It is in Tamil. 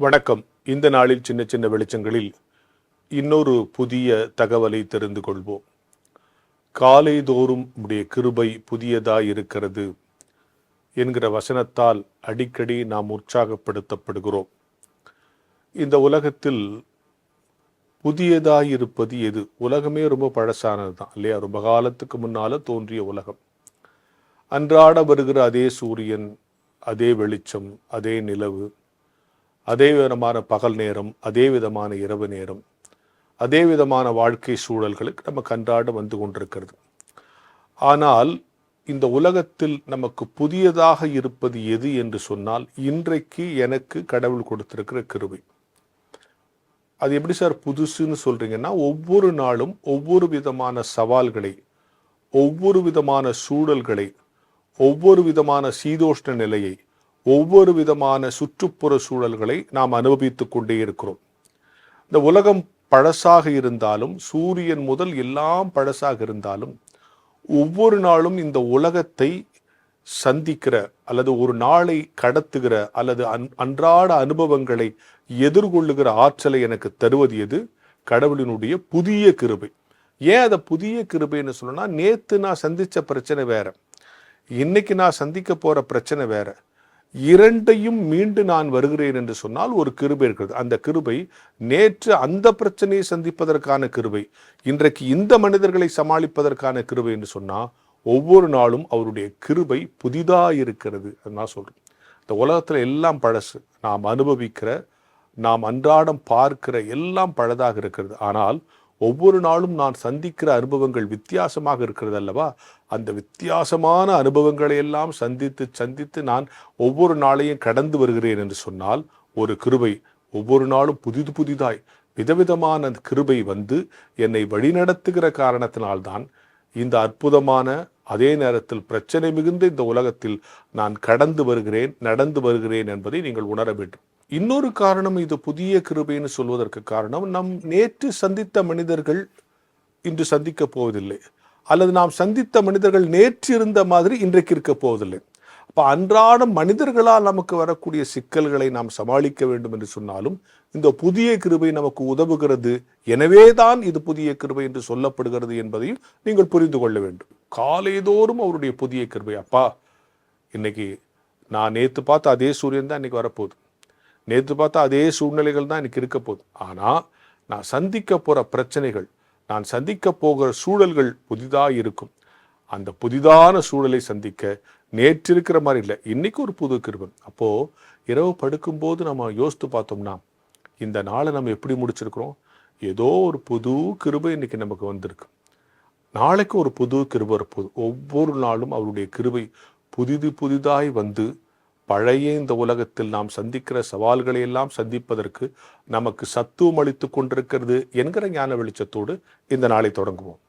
வணக்கம். இந்த நாளில் சின்ன சின்ன வெளிச்சங்களில் இன்னொரு புதிய தகவலை தெரிந்து கொள்வோம். காலைதோறும் உடைய கிருபை புதியதாய் இருக்கிறது என்கிற வசனத்தால் அடிக்கடி நாம் உற்சாகப்படுத்தப்படுகிறோம். இந்த உலகத்தில் புதியதாய் இருப்பது எது? உலகமே ரொம்ப பழசானது தான் இல்லையா? ரொம்ப காலத்துக்கு முன்னால தோன்றிய உலகம். அன்றாட வருகிற அதே சூரியன் அதே வெளிச்சம் அதே நிலவு அதே விதமான பகல் நேரம் அதே விதமான இரவு நேரம் அதே விதமான வாழ்க்கை சூழல்களுக்கு நம்ம கன்றாட வந்து கொண்டிருக்கிறது. ஆனால் இந்த உலகத்தில் நமக்கு புதியதாக இருப்பது எது என்று சொன்னால் இன்றைக்கு எனக்கு கடவுள் கொடுத்திருக்கிற கிருபை. அது எப்படி சார் புதுசுன்னு சொல்றீங்கன்னா ஒவ்வொரு நாளும் ஒவ்வொரு விதமான சவால்களை ஒவ்வொரு விதமான சூழல்களை ஒவ்வொரு விதமான சீதோஷ்ண நிலையை ஒவ்வொரு விதமான சுற்றுப்புற சூழல்களை நாம் அனுபவித்துக் கொண்டே இருக்கிறோம். இந்த உலகம் பழசாக இருந்தாலும் சூரியன் முதல் எல்லாம் பழசாக இருந்தாலும் ஒவ்வொரு நாளும் இந்த உலகத்தை சந்திக்கிற அல்லது ஒரு நாளை கடத்துகிற அல்லது அன் அன்றாட அனுபவங்களை எதிர்கொள்ளுகிற ஆற்றலை எனக்கு தருவது எது? கடவுளினுடைய புதிய கிருபை. ஏன் அதை புதிய கிருபைன்னு சொல்லணும்னா நேற்று நான் சந்தித்த பிரச்சனை வேற. இன்னைக்கு நான் சந்திக்க போகிற பிரச்சனை வேற. இரண்டையும் மீண்டு நான் வருகிறேன் என்று சொன்னால் ஒரு கிருபை இருக்கிறது. அந்த கிருபை நேற்று அந்த பிரச்சனையை சந்திப்பதற்கான கிருபை இன்றைக்கு இந்த மனிதர்களை சமாளிப்பதற்கான கிருபை என்று சொன்னால் ஒவ்வொரு நாளும் அவருடைய கிருபை புதிதா இருக்கிறது நான் சொல்றேன். இந்த உலகத்துல எல்லாம் பழசு. நாம் அனுபவிக்கிற நாம் அன்றாடம் பார்க்கிற எல்லாம் பழதாக இருக்கிறது. ஆனால் ஒவ்வொரு நாளும் நான் சந்திக்கிற அனுபவங்கள் வித்தியாசமாக இருக்கிறது அல்லவா அந்த வித்தியாசமான அனுபவங்களை எல்லாம் சந்தித்து சந்தித்து நான் ஒவ்வொரு நாளையும் கடந்து வருகிறேன் என்று சொன்னால் ஒரு கிருபை ஒவ்வொரு நாளும் புதிது புதிதாய் விதவிதமான அந்த கிருபை வந்து என்னை வழிநடத்துகிற காரணத்தினால்தான் இந்த அற்புதமான அதே நேரத்தில் பிரச்சனை மிகுந்த இந்த உலகத்தில் நான் கடந்து வருகிறேன் நடந்து வருகிறேன் என்பதை நீங்கள் உணர வேண்டும். இன்னொரு காரணம் இது புதிய கிருபைன்னு சொல்வதற்கு காரணம் நம் நேற்று சந்தித்த மனிதர்கள் இன்று சந்திக்க போவதில்லை. அல்லது நாம் சந்தித்த மனிதர்கள் நேற்று இருந்த மாதிரி இன்றைக்கு இருக்க போவதில்லை. அப்ப அன்றாடம் மனிதர்களால் நமக்கு வரக்கூடிய சிக்கல்களை நாம் சமாளிக்க வேண்டும் என்று சொன்னாலும் இந்த புதிய கிருபை நமக்கு உதவுகிறது. எனவே தான் இது புதிய கிருபை என்று சொல்லப்படுகிறது என்பதையும் நீங்கள் புரிந்து கொள்ள வேண்டும். காலைதோறும் அவருடைய புதிய கிருபை அப்பா இன்னைக்கு நான் நேற்று பார்த்த அதே சூரியன் தான் இன்னைக்கு வரப்போகுது. நேற்று பார்த்தா அதே சூழ்நிலைகள் தான் எனக்கு இருக்க போகுது. ஆனால் நான் சந்திக்க போகிற பிரச்சனைகள் நான் சந்திக்க போகிற சூழல்கள் புதிதாக இருக்கும். அந்த புதிதான சூழலை சந்திக்க நேற்று இருக்கிற மாதிரி இல்லை இன்னைக்கு ஒரு புது கிருபன் அப்போது இரவு படுக்கும்போது நம்ம யோசித்து பார்த்தோம்னா இந்த நாளை நம்ம எப்படி முடிச்சிருக்கிறோம்? ஏதோ ஒரு புது கிருபை இன்னைக்கு நமக்கு வந்திருக்கு. நாளைக்கு ஒரு புது கிருபை இருப்போது ஒவ்வொரு நாளும் அவருடைய கிருபை புதிது புதிதாய் வந்து பழைய இந்த உலகத்தில் நாம் சந்திக்கிற சவால்களை எல்லாம் சந்திப்பதற்கு நமக்கு சத்துவம் அளித்து கொண்டிருக்கிறது என்கிற ஞான வெளிச்சத்தோடு இந்த நாளை தொடங்குவோம்.